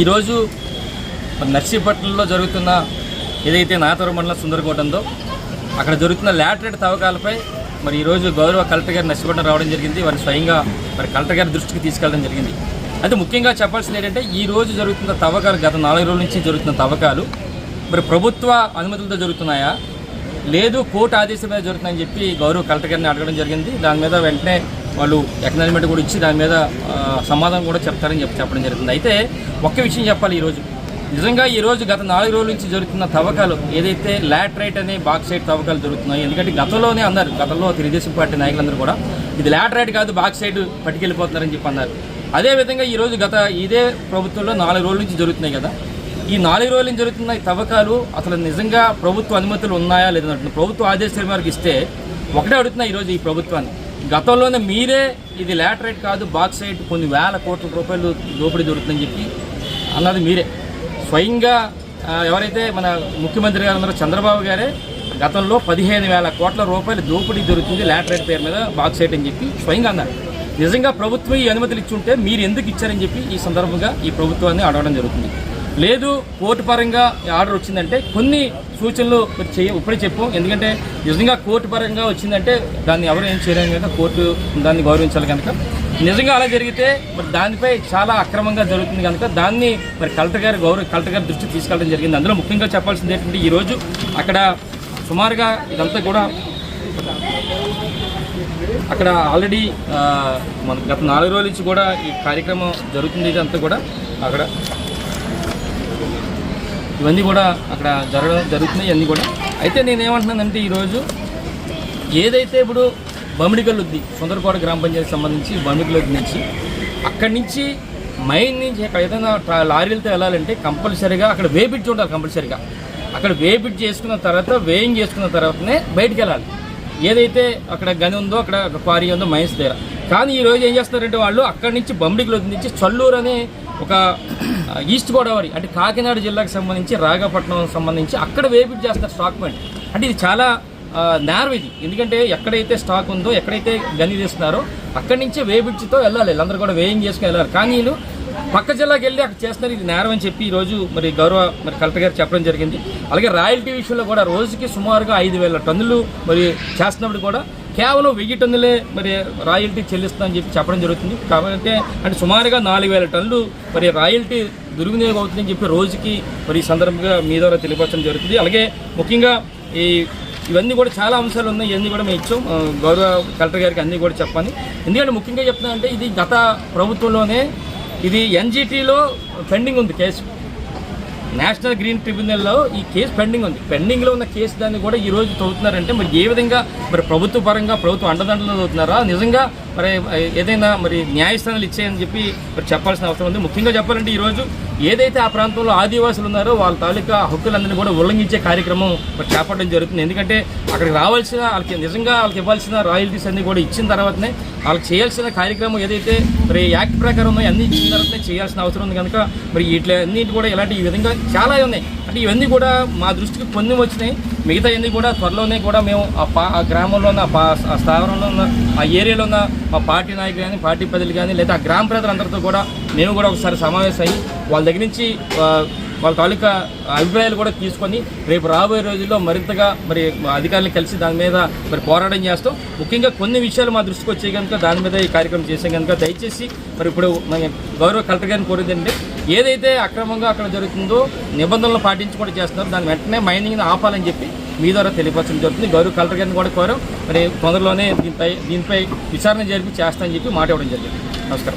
ఈరోజు మరి నర్సీపట్నంలో జరుగుతున్న ఏదైతే నాతవరం మండలం సుందరకోట ఉందో అక్కడ జరుగుతున్న లాటరేట్ తవ్వకాలపై మరి ఈరోజు గౌరవ కలెక్టర్ గారు నర్సీపట్నం రావడం జరిగింది. వారిని స్వయంగా మరి కలెక్టర్ గారి దృష్టికి తీసుకెళ్ళడం జరిగింది. అయితే ముఖ్యంగా చెప్పాల్సింది ఏంటంటే ఈ రోజు జరుగుతున్న తవ్వకాలు గత నాలుగు రోజుల నుంచి జరుగుతున్న తవ్వకాలు మరి ప్రభుత్వ అనుమతులతో జరుగుతున్నాయా? లేదు కోర్టు ఆదేశం మీద జరుగుతుందని చెప్పి గౌరవ కలెక్టర్ గారిని అడగడం జరిగింది. దాని మీద వెంటనే వాళ్ళు ఎక్నాలజ్మెంట్ కూడా ఇచ్చి దాని మీద సమాధానం కూడా చెప్తారని చెప్పి చెప్పడం జరిగింది అయితే ఒక్క విషయం చెప్పాలి ఈరోజు. నిజంగా ఈరోజు గత నాలుగు రోజుల నుంచి జరుగుతున్న తవ్వకాలు ఏదైతే లాటరైట్ అనే బాక్సైట్ తవ్వకాలు జరుగుతున్నాయి ఎందుకంటే గతంలోనే అన్నారు గతంలో తెలుగుదేశం పార్టీ నాయకులందరూ కూడా ఇది లాటరైట్ కాదు బాక్సైడ్ పట్టుకెళ్ళిపోతున్నారని చెప్పి అన్నారు. అదేవిధంగా ఈరోజు గత ఇదే ప్రభుత్వంలో నాలుగు రోజుల నుంచి జరుగుతున్నాయి కదా. ఈ నాలుగు రోజుల నుంచి జరుగుతున్న ఈ తవ్వకాలు అసలు నిజంగా ప్రభుత్వ అనుమతులు ఉన్నాయా లేదన్నట్టు ప్రభుత్వ ఆదేశాల మేరకు ఇస్తే ఒకటే అడుగుతున్నా ఈరోజు ఈ ప్రభుత్వాన్ని. గతంలోనే మీరే ఇది లాటరేట్ కాదు బాక్సైట్ కొన్ని వేల కోట్ల రూపాయలు దోపిడీ దొరుకుతుందని చెప్పి అన్నది మీరే. స్వయంగా ఎవరైతే మన ముఖ్యమంత్రి గారు ఉన్నారో చంద్రబాబు గారే గతంలో పదిహేను వేల కోట్ల రూపాయలు దోపిడీ దొరుకుతుంది లాటరేట్ పేరు మీద బాక్సైట్ అని చెప్పి స్వయంగా అన్నారు. నిజంగా ప్రభుత్వం ఈ అనుమతులు ఇచ్చుంటే మీరు ఎందుకు ఇచ్చారని చెప్పి ఈ సందర్భంగా ఈ ప్రభుత్వాన్ని అడగడం జరుగుతుంది. లేదు కోర్టు పరంగా ఆర్డర్ వచ్చిందంటే కొన్ని సూచనలు చేయ ఇప్పుడే చెప్పు. ఎందుకంటే నిజంగా కోర్టు పరంగా వచ్చిందంటే దాన్ని ఎవరు ఏం చేయలేము కనుక కోర్టు దాన్ని గౌరవించాలి కనుక. నిజంగా అలా జరిగితే మరి దానిపై చాలా అక్రమంగా జరుగుతుంది కనుక దాన్ని మరి కలెక్టర్ గారు గౌరవ కలెక్టర్ గారి దృష్టికి తీసుకెళ్ళడం జరిగింది. అందులో ముఖ్యంగా చెప్పాల్సింది ఏంటంటే ఈరోజు అక్కడ సుమారుగా ఇదంతా కూడా అక్కడ ఆల్రెడీ మన గత నాలుగు రోజుల నుంచి కూడా ఈ కార్యక్రమం జరుగుతుంది ఇదంతా కూడా అక్కడ. ఇవన్నీ కూడా అక్కడ జరగడం జరుగుతున్నాయి ఇవన్నీ కూడా. అయితే నేను ఏమంటున్నానంటే ఈరోజు ఏదైతే ఇప్పుడు బమిడికల్ ఉంది సుందరకోట గ్రామ పంచాయతీ సంబంధించి బమిడికల్ నుంచి అక్కడి నుంచి మైన్ నుంచి అక్కడ ఏదైనా లారీలతో వెళ్ళాలంటే కంపల్సరీగా అక్కడ వేపిడ్జ్ ఉండాలి కంపల్సరీగా. అక్కడ వేపిడ్జ్ చేసుకున్న తర్వాత వేయింగ్ చేసుకున్న తర్వాతనే బయటికి వెళ్ళాలి. ఏదైతే అక్కడ గని ఉందో అక్కడ క్వారీ ఉందో మైన్స్ దగ్గర. కానీ ఈరోజు ఏం చేస్తున్నారంటే వాళ్ళు అక్కడి నుంచి బొమ్మడికి నుంచి చల్లూరు అనే ఒక ఈస్ట్ గోదావరి అంటే కాకినాడ జిల్లాకు సంబంధించి రాగపట్నం సంబంధించి అక్కడ వేపిడ్ చేస్తారు స్టాక్ పాయింట్. అంటే ఇది చాలా నేర్వ్ ఇది. ఎందుకంటే ఎక్కడైతే స్టాక్ ఉందో ఎక్కడైతే గని తీస్తున్నారో అక్కడి నుంచే వేపిడ్చితో వెళ్ళాలి. వీళ్ళందరూ కూడా వేయింగ్ చేసుకుని వెళ్ళాలి. కానీ వీళ్ళు పక్క జిల్లాకి వెళ్ళి అక్కడ చేస్తున్నారు. ఇది నేరం అని చెప్పి ఈరోజు మరి గౌరవ మరి కలెక్టర్ గారు చెప్పడం జరిగింది. అలాగే రాయల్టీ విషయంలో కూడా రోజుకి సుమారుగా ఐదు వేల టన్నులు మరి చేస్తున్నప్పుడు కూడా కేవలం వెయ్యి టన్నులే మరి రాయల్టీ చెల్లిస్తుందని చెప్పి చెప్పడం జరుగుతుంది. కాబట్టి అంటే సుమారుగా నాలుగు వేల టన్నులు మరి రాయల్టీ దుర్వినియోగం అవుతుందని చెప్పి రోజుకి మరి ఈ సందర్భంగా మీ ద్వారా తెలియపరచడం జరుగుతుంది. అలాగే ముఖ్యంగా ఈ ఇవన్నీ కూడా చాలా అంశాలు ఉన్నాయి. ఇవన్నీ కూడా మేము ఇచ్చాం. గౌరవ కలెక్టర్ గారికి అన్నీ కూడా చెప్పాలి. ఎందుకంటే ముఖ్యంగా చెప్తున్నా అంటే ఇది గత ప్రభుత్వంలోనే ఇది ఎన్జిటీలో పెండింగ్ ఉంది కేసు. నేషనల్ గ్రీన్ ట్రిబ్యునల్లో ఈ కేసు పెండింగ్ ఉంది. పెండింగ్లో ఉన్న కేసు దాన్ని కూడా ఈ రోజు మరి ఏ విధంగా మరి ప్రభుత్వ పరంగా ప్రభుత్వ అండదండలు చదువుతున్నారా నిజంగా మరి ఏదైనా మరి న్యాయస్థానాలు ఇచ్చాయని చెప్పి మరి చెప్పాల్సిన అవసరం ఉంది. ముఖ్యంగా చెప్పాలంటే ఈరోజు ఏదైతే ఆ ప్రాంతంలో ఆదివాసులు ఉన్నారో వాళ్ళ తాలూకా హక్కులందరినీ కూడా ఉల్లంఘించే కార్యక్రమం మరి చేపట్టడం జరుగుతుంది. ఎందుకంటే అక్కడికి రావాల్సిన వాళ్ళకి నిజంగా వాళ్ళకి ఇవ్వాల్సిన రాయల్టీస్ అన్నీ కూడా ఇచ్చిన తర్వాతనే వాళ్ళకి చేయాల్సిన కార్యక్రమం ఏదైతే మరి యాక్ట్ ప్రకారం ఉన్నాయో అన్ని ఇచ్చిన తర్వాతనే చేయాల్సిన అవసరం ఉంది కనుక మరి ఇట్లా అన్నింటి కూడా ఇలాంటి ఈ విధంగా చాలా ఉన్నాయి. అంటే ఇవన్నీ కూడా మా దృష్టికి కొన్ని వచ్చినాయి. మిగతా ఎన్ని కూడా త్వరలోనే కూడా మేము ఆ పా ఆ గ్రామంలో ఉన్న ఆ పా ఆ స్థావరంలో ఉన్న ఆ ఏరియాలో ఉన్న మా పార్టీ నాయకులు కానీ పార్టీ ప్రజలు కానీ లేదా ఆ గ్రామ ప్రజలందరితో కూడా మేము కూడా ఒకసారి సమావేశం అయ్యి వాళ్ళ దగ్గర నుంచి వాళ్ళ తాలూకా అభిప్రాయాలు కూడా తీసుకొని రేపు రాబోయే రోజుల్లో మరింతగా మరి అధికారులను అధికారులు కలిసి దాని మీద మరి పోరాటం చేస్తాం ముఖ్యంగా కొన్ని విషయాలు మా దృష్టికి వచ్చే కనుక దాని మీద ఈ కార్యక్రమం చేసాం కనుక దయచేసి మరి ఇప్పుడు గౌరవ కలెక్టర్ గారిని కోరిందండి ఏదైతే అక్రమంగా అక్కడ జరుగుతుందో నిబంధనలు పాటించుకుంటూ చేస్తున్నారో దాని వెంటనే మైనింగ్ని ఆపాలని చెప్పి మీ ద్వారా తెలియపరచడం జరుగుతుంది. గౌరవ కలెక్టర్ గారిని కూడా కోరాం. మరి తొందరలోనే దీనిపై దీనిపై విచారణ జరిపి చేస్తానని చెప్పి మాట ఇవ్వడం జరిగింది. నమస్కారం.